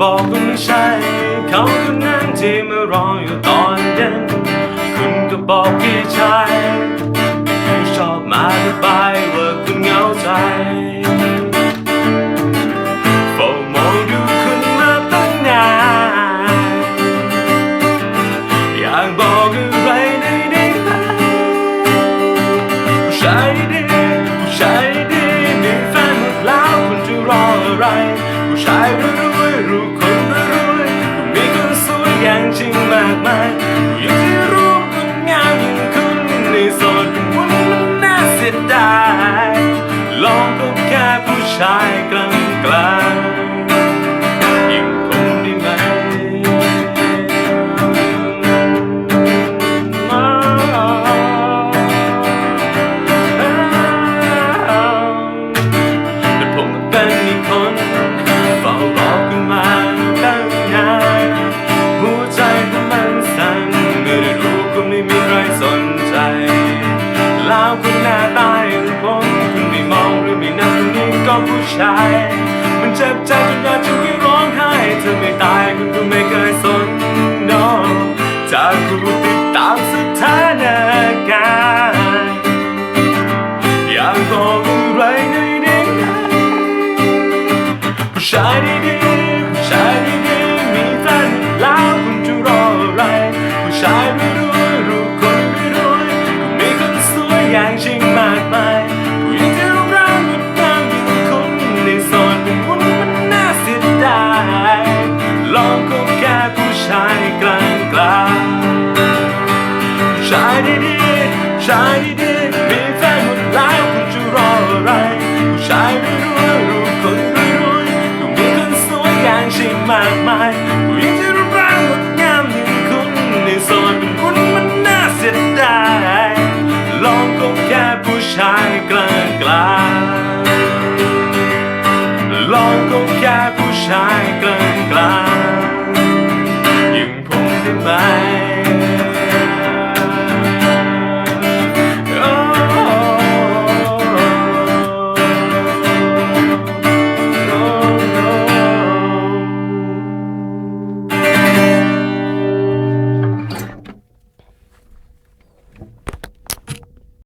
บอกคุณใช่เขาคนนั้นที่มารออยู่ตอนเย็นคุณก็บอกพี่ชายให้ชอบมาหรืไปว่าคุณเหงาใจเฝ้ามองดูคุณมาตั้งนานอยากบอกอะไรในได้ไหมใช่ดีผู้ช่ดีมีแฟนหมดแล้วคุณจะรออะไร ผู้ชายรวยๆรู้คนรวยๆก็มีคนสวยอย่างจริงมากมายผู้หญิงที่รูปคนงามอย่างคุณในโสดเป็นวันมันน่าเสียดายลองพบแค่ผู้ชายกลา มันเจ็บใจจนอยากจะวิ่งร้องไห้เธอไม่ตายคุณก็ไม่เคยสน no จากผู้ติดตามสถานการณ์อยากบอกอะไรในอยได้ไหมผู้ชายดี ดีๆชายดีๆมีแฟนหมดแล้วคุณจะรออะไรผู้ชายไม่รู้รูปคนรวยๆก็มีคนสวยอย่างฉันมากมายผู้หญิงที่รูปร่างงดงามอย่างคุณในโซนเป็นคุณมันน่าเสียดายลองคบแค่ผู้ชายกลางๆ